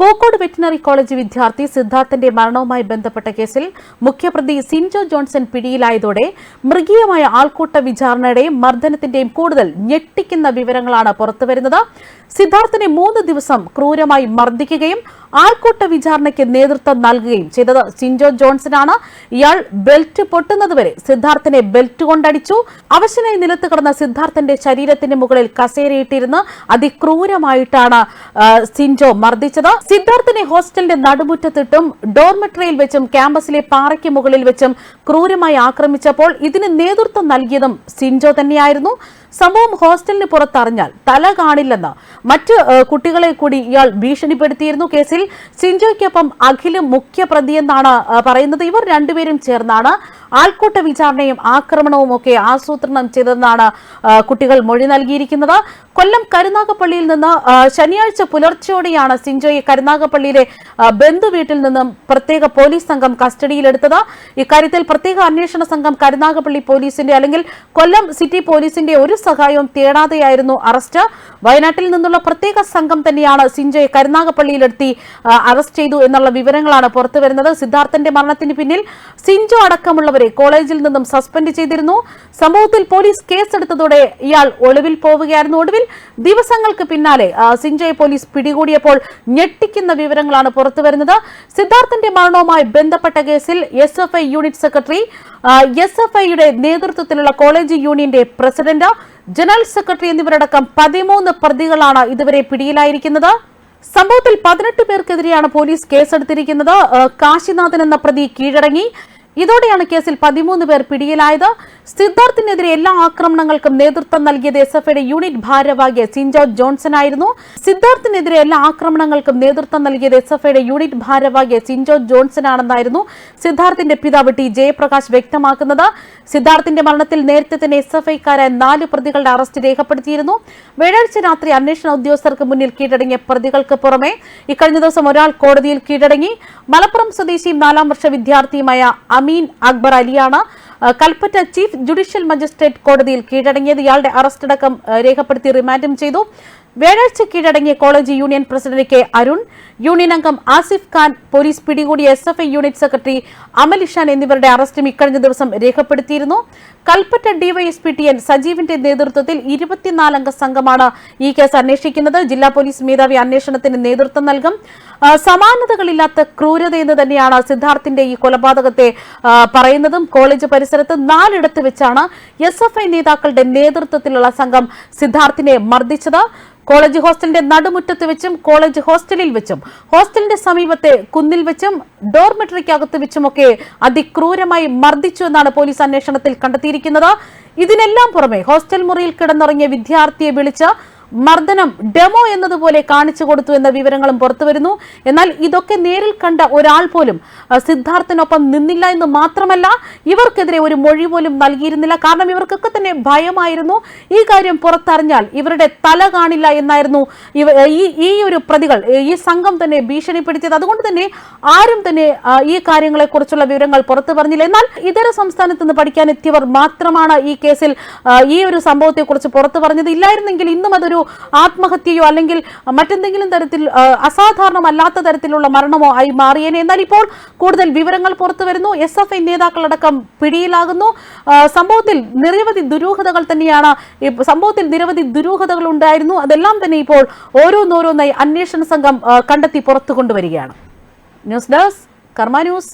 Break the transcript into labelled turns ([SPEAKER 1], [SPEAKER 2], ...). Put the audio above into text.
[SPEAKER 1] Pookode veterinary college വിദ്യാർത്ഥി സിദ്ധാർത്ഥന്റെ മരണവുമായി ബന്ധപ്പെട്ട കേസിൽ മുഖ്യപ്രതി സിൻജോ ജോൺസൺ പിടിയിലായതോടെ മൃഗീയമായ ആൾക്കൂട്ട വിചാരണയുടെയും മർദ്ദനത്തിന്റെയും കൂടുതൽ ഞെട്ടിക്കുന്ന വിവരങ്ങളാണ് പുറത്തുവരുന്നത്. സിദ്ധാർത്ഥനെ മൂന്ന് ദിവസം ക്രൂരമായി മർദ്ദിക്കുകയും ആൾക്കൂട്ട വിചാരണയ്ക്ക് നേതൃത്വം നൽകുകയും ചെയ്തത് സിൻജോ ജോൺസനാണ്. ഇയാൾ ബെൽറ്റ് പൊട്ടുന്നതുവരെ സിദ്ധാർത്ഥനെ ബെൽറ്റ് കൊണ്ടടിച്ചു. അവശനായി നിലത്ത് കിടന്ന സിദ്ധാർത്ഥന്റെ ശരീരത്തിന് മുകളിൽ കസേരയിട്ടിരുന്ന് അതിക്രൂരമായിട്ടാണ് സിൻജോ മർദ്ദിച്ചത്. സിദ്ധാർത്ഥനെ ഹോസ്റ്റലിന്റെ നടുമുറ്റത്തിട്ടും ഡോർമെട്രിയിൽ വെച്ചും ക്യാമ്പസിലെ പാറയ്ക്ക് മുകളിൽ വെച്ചും ക്രൂരമായി ആക്രമിച്ചപ്പോൾ ഇതിന് നേതൃത്വം നൽകിയതും സിൻജോ തന്നെയായിരുന്നു. സംഭവം ഹോസ്റ്റലിന് പുറത്തറിഞ്ഞാൽ തല കാണില്ലെന്ന് മറ്റ് കുട്ടികളെ കൂടി ഇയാൾ ഭീഷണിപ്പെടുത്തിയിരുന്നു കേസിൽ. സിൻജോയ്ക്കൊപ്പം അഖിലും മുഖ്യപ്രതിയെന്നാണ് പറയുന്നത്. ഇവർ രണ്ടുപേരും ചേർന്നാണ് ആൾക്കൂട്ട വിചാരണയും ആക്രമണവും ഒക്കെ ആസൂത്രണം ചെയ്തതെന്നാണ് കുട്ടികൾ മൊഴി നൽകിയിരിക്കുന്നത്. കൊല്ലം കരുനാഗപ്പള്ളിയിൽ നിന്ന് ശനിയാഴ്ച പുലർച്ചെയോടെയാണ് സിൻജോയെ കരുനാഗപ്പള്ളിയിലെ ബന്ധുവീട്ടിൽ നിന്നും പ്രത്യേക പോലീസ് സംഘം കസ്റ്റഡിയിലെടുത്തത്. ഇക്കാര്യത്തിൽ പ്രത്യേക അന്വേഷണ സംഘം കരുനാഗപ്പള്ളി പോലീസിന്റെ അല്ലെങ്കിൽ കൊല്ലം സിറ്റി പോലീസിന്റെ ഒരു സഹായവും തേടാതെയായിരുന്നു അറസ്റ്റ്. വയനാട്ടിൽ നിന്നുള്ള പ്രത്യേക സംഘം തന്നെയാണ് സിഞ്ചയെ കരുനാഗപ്പള്ളിയിലെത്തി അറസ്റ്റ് ചെയ്തു എന്നുള്ള വിവരങ്ങളാണ് പുറത്തുവരുന്നത് സിദ്ധാർത്ഥന്റെ മരണത്തിന് പിന്നിൽ സിൻജോ അടക്കമുള്ളവരെ കോളേജിൽ നിന്നും സസ്പെൻഡ് ചെയ്തിരുന്നു. സംഭവത്തിൽ പോലീസ് കേസെടുത്തതോടെ ഇയാൾ ഒളിവിൽ പോവുകയായിരുന്നു. ഒടുവിൽ ദിവസങ്ങൾക്ക് പിന്നാലെ സിഞ്ചയെ പോലീസ് പിടികൂടിയപ്പോൾ ഞെട്ടിക്കുന്ന വിവരങ്ങളാണ് പുറത്തുവരുന്നത് സിദ്ധാർത്ഥന്റെ മരണവുമായി ബന്ധപ്പെട്ട കേസിൽ S unit secretary S F ഐയുടെ നേതൃത്വത്തിലുള്ള കോളേജ് യൂണിയന്റെ പ്രസിഡന്റ് ജനറൽ സെക്രട്ടറി എന്നിവരടക്കം പതിമൂന്ന് പ്രതികളാണ് ഇതുവരെ പിടിയിലായിരിക്കുന്നത്. സംഭവത്തിൽ പതിനെട്ട് പേർക്കെതിരെയാണ് പോലീസ് കേസെടുത്തിരിക്കുന്നത്. കാശിനാഥൻ എന്ന പ്രതി കീഴടങ്ങി. ഇതോടെയാണ് കേസിൽ പതിമൂന്ന് പേർ പിടിയിലായത്. സിദ്ധാർത്ഥിനെതിരെ എല്ലാ ആക്രമണങ്ങൾക്കും നേതൃത്വം നൽകിയത് എസ് എഫ് യൂണിറ്റ് ഭാരവാഹിയ സിൻജോ ജോൺസൺ ആയിരുന്നു. സിദ്ധാർത്ഥിനെതിരെ എല്ലാ ആക്രമണങ്ങൾക്കും നേതൃത്വം നൽകിയത് എസ് എഫ് യൂണിറ്റ് ഭാരവാഹിയ സിൻജോ ജോൺസൺ ആണെന്നായിരുന്നു സിദ്ധാർത്ഥിന്റെ പിതാവ് ടി ജയപ്രകാശ് വ്യക്തമാക്കുന്നത്. സിദ്ധാർത്ഥിന്റെ മരണത്തിൽ നേരത്തെ തന്നെ എസ് എഫ് ഐക്കാരായ നാല് പ്രതികളുടെ അറസ്റ്റ് രേഖപ്പെടുത്തിയിരുന്നു. വ്യാഴാഴ്ച രാത്രി അന്വേഷണ ഉദ്യോഗസ്ഥർക്ക് മുന്നിൽ കീഴടങ്ങിയ പ്രതികൾക്ക് പുറമെ ഇക്കഴിഞ്ഞ ദിവസം ഒരാൾ കോടതിയിൽ കീഴടങ്ങി. മലപ്പുറം സ്വദേശിയും നാലാം വർഷ വിദ്യാർത്ഥിയുമായ അമീൻ അക്ബർ അലിയാണ് കൽപ്പറ്റ ചീഫ് ജുഡീഷ്യൽ മജിസ്ട്രേറ്റ് കോടതിയിൽ കീഴടങ്ങിയത്. ഇയാളുടെ അറസ്റ്റടക്കം രേഖപ്പെടുത്തി റിമാൻഡും ചെയ്തു. വ്യാഴാഴ്ച കീഴടങ്ങിയ college union president K Arun union അംഗം ആസിഫ് ഖാൻ പോലീസ് പിടികൂടിയ S F I unit secretary Amal Ishan എന്നിവരുടെ അറസ്റ്റും ഇക്കഴിഞ്ഞ ദിവസം രേഖപ്പെടുത്തിയിരുന്നു. കൽപ്പറ്റ ഡിവൈഎസ്പി ടി എൻ സജീവിന്റെ നേതൃത്വത്തിൽ ഇരുപത്തിനാലംഗ സംഘമാണ് ഈ കേസ് അന്വേഷിക്കുന്നത്. ജില്ലാ പോലീസ് മേധാവി അന്വേഷണത്തിന് നേതൃത്വം നൽകും. സമാനതകളില്ലാത്ത സമാനതകളില്ലാത്ത ക്രൂരതയെന്ന് തന്നെയാണ് സിദ്ധാർത്ഥിന്റെ ഈ കൊലപാതകത്തെ പറയുന്നതും. കോളേജ് പരിസരത്ത് നാലിടത്ത് വെച്ചാണ് എസ് നേതാക്കളുടെ നേതൃത്വത്തിലുള്ള സംഘം സിദ്ധാർത്ഥിനെ മർദ്ദിച്ചത്. കോളേജ് ഹോസ്റ്റലിന്റെ നടുമുറ്റത്ത് വെച്ചും കോളേജ് ഹോസ്റ്റലിൽ വെച്ചും ഹോസ്റ്റലിന്റെ സമീപത്തെ കുന്നിൽ വെച്ചും ഡോർമെട്രിക്കകത്ത് വെച്ചുമൊക്കെ അതിക്രൂരമായി മർദ്ദിച്ചു എന്നാണ് പോലീസ് അന്വേഷണത്തിൽ കണ്ടെത്തിയിരിക്കുന്നത്. ഇതിനെല്ലാം പുറമെ ഹോസ്റ്റൽ മുറിയിൽ കിടന്നുറങ്ങിയ വിദ്യാർത്ഥിയെ വിളിച്ച് മർദ്ദനം ഡെമോ എന്നതുപോലെ കാണിച്ചു കൊടുത്തു എന്ന വിവരങ്ങളും പുറത്തുവരുന്നു. എന്നാൽ ഇതൊക്കെ നേരിൽ കണ്ട ഒരാൾ പോലും സിദ്ധാർത്ഥനൊപ്പം നിന്നില്ല എന്ന് മാത്രമല്ല ഇവർക്കെതിരെ ഒരു മൊഴി പോലും നൽകിയിരുന്നില്ല. കാരണം ഇവർക്കൊക്കെ തന്നെ ഭയമായിരുന്നു. ഈ കാര്യം പുറത്തറിഞ്ഞാൽ ഇവരുടെ തല കാണില്ല എന്നായിരുന്നു ഇവ ഈ ഈ ഒരു പ്രതികൾ ഈ സംഘം തന്നെ ഭീഷണിപ്പെടുത്തിയത്. അതുകൊണ്ട് തന്നെ ആരും തന്നെ ഈ കാര്യങ്ങളെക്കുറിച്ചുള്ള വിവരങ്ങൾ പുറത്തു പറഞ്ഞില്ല. എന്നാൽ ഇതര സംസ്ഥാനത്ത് നിന്ന് പഠിക്കാൻ എത്തിയവർ മാത്രമാണ് ഈ കേസിൽ ഈ ഒരു സംഭവത്തെക്കുറിച്ച് പുറത്തു പറഞ്ഞത്. ഇല്ലായിരുന്നെങ്കിൽ ഇന്നും അതൊരു ആത്മഹത്യയോ അല്ലെങ്കിൽ മറ്റെന്തെങ്കിലും തരത്തിൽ അസാധാരണമല്ലാത്ത തരത്തിലുള്ള മരണമോ ആയി മാറിയേനെ. എന്നാൽ ഇപ്പോൾ കൂടുതൽ വിവരങ്ങൾ പുറത്തു വരുന്നു. എസ് എഫ് ഐ നേതാക്കളടക്കം പിടിയിലാകുന്നു. സംഭവത്തിൽ നിരവധി ദുരൂഹതകൾ തന്നെയാണ് സംഭവത്തിൽ നിരവധി ദുരൂഹതകൾ ഉണ്ടായിരുന്നു. അതെല്ലാം തന്നെ ഇപ്പോൾ ഓരോന്നോരോന്നായി അന്വേഷണ സംഘം കണ്ടെത്തി പുറത്തു കൊണ്ടുവരികയാണ്. News desk Karma news.